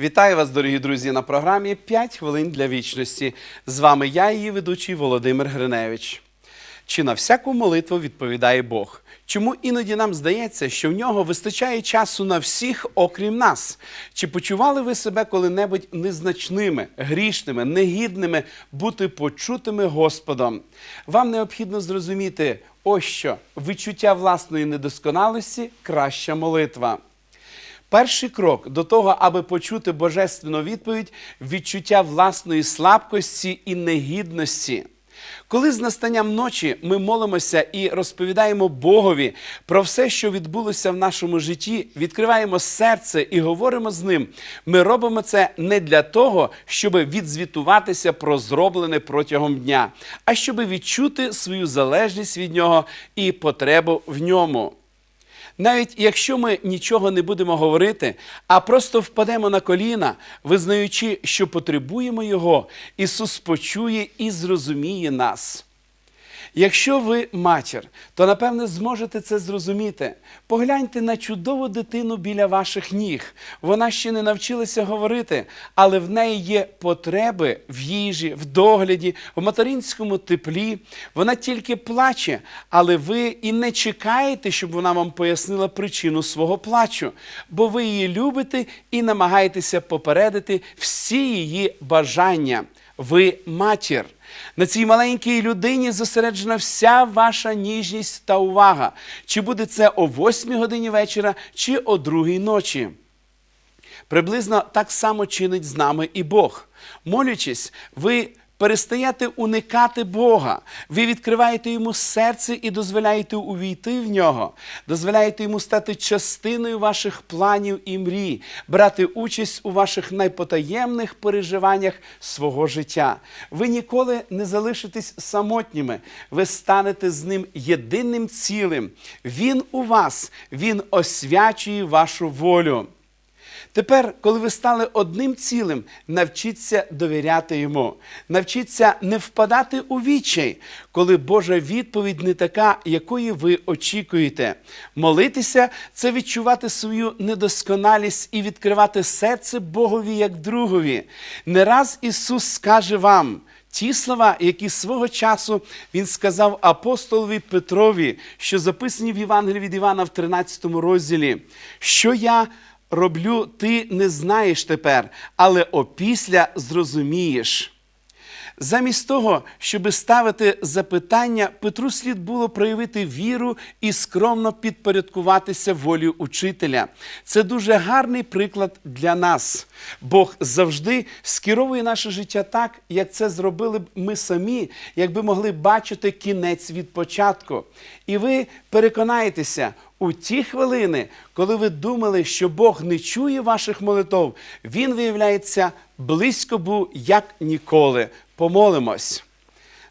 Вітаю вас, дорогі друзі, на програмі «5 хвилин для вічності. З вами я, її ведучий Володимир Гриневич. Чи на всяку молитву відповідає Бог? Чому іноді нам здається, що в нього вистачає часу на всіх, окрім нас? Чи почували ви себе коли-небудь незначними, грішними, негідними бути почутими Господом? Вам необхідно зрозуміти, ось що відчуття власної недосконалості краща молитва. Перший крок до того, аби почути божественну відповідь, відчуття власної слабкості і негідності. Коли з настанням ночі ми молимося і розповідаємо Богові про все, що відбулося в нашому житті, відкриваємо серце і говоримо з ним, ми робимо це не для того, щоб відзвітуватися про зроблене протягом дня, а щоб відчути свою залежність від нього і потребу в ньому. Навіть якщо ми нічого не будемо говорити, а просто впадемо на коліна, визнаючи, що потребуємо Його, Ісус почує і зрозуміє нас. Якщо ви матір, то напевне зможете це зрозуміти. Погляньте на чудову дитину біля ваших ніг. Вона ще не навчилася говорити, але в неї є потреби в їжі, в догляді, в материнському теплі. Вона тільки плаче, але ви і не чекаєте, щоб вона вам пояснила причину свого плачу, бо ви її любите і намагаєтеся попередити всі її бажання. Ви матір. На цій маленькій людині зосереджена вся ваша ніжність та увага. Чи буде це о 8 годині вечора, чи о 2 ночі. Приблизно так само чинить з нами і Бог. Молячись, ви перестаєте уникати Бога. Ви відкриваєте йому серце і дозволяєте увійти в нього, дозволяєте йому стати частиною ваших планів і мрій, брати участь у ваших найпотаємних переживаннях свого життя. Ви ніколи не залишитесь самотніми, ви станете з ним єдиним цілим. Він у вас, він освячує вашу волю. Тепер, коли ви стали одним цілим, навчіться довіряти йому, навчіться не впадати у відчай, коли Божа відповідь не така, якої ви очікуєте. Молитися це відчувати свою недосконалість і відкривати серце Богові як другові. Не раз Ісус скаже вам. Ті слова, які свого часу він сказав апостолові Петрові, що записані в Євангелії від Івана в 13 розділі, що я роблю, ти не знаєш тепер, але опісля зрозумієш. Замість того, щоб ставити запитання, Петру слід було проявити віру і скромно підпорядкуватися волі учителя. Це дуже гарний приклад для нас. Бог завжди скеровує наше життя так, як це зробили б ми самі, якби могли бачити кінець від початку. І ви переконаєтеся, у ті хвилини, коли ви думали, що Бог не чує ваших молитов, Він виявляється близько був як ніколи. Помолимось.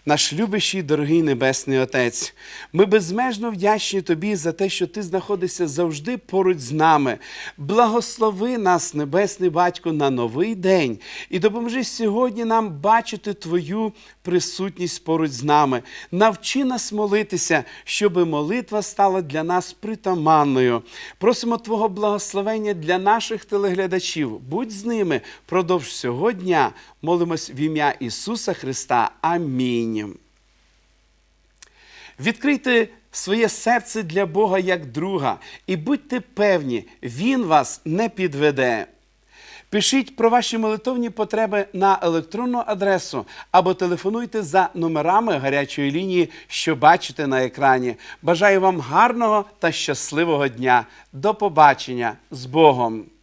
Наш любящий, дорогий Небесний Отець, ми безмежно вдячні Тобі за те, що Ти знаходишся завжди поруч з нами. Благослови нас, Небесний Батько, на новий день і допоможи сьогодні нам бачити Твою присутність поруч з нами. Навчи нас молитися, щоб молитва стала для нас притаманною. Просимо Твого благословення для наших телеглядачів. Будь з ними продовж всього дня. Молимось в ім'я Ісуса Христа. Амінь. Відкрийте своє серце для Бога як друга і будьте певні, Він вас не підведе. Пишіть про ваші молитовні потреби на електронну адресу або телефонуйте за номерами гарячої лінії, що бачите на екрані. Бажаю вам гарного та щасливого дня. До побачення з Богом!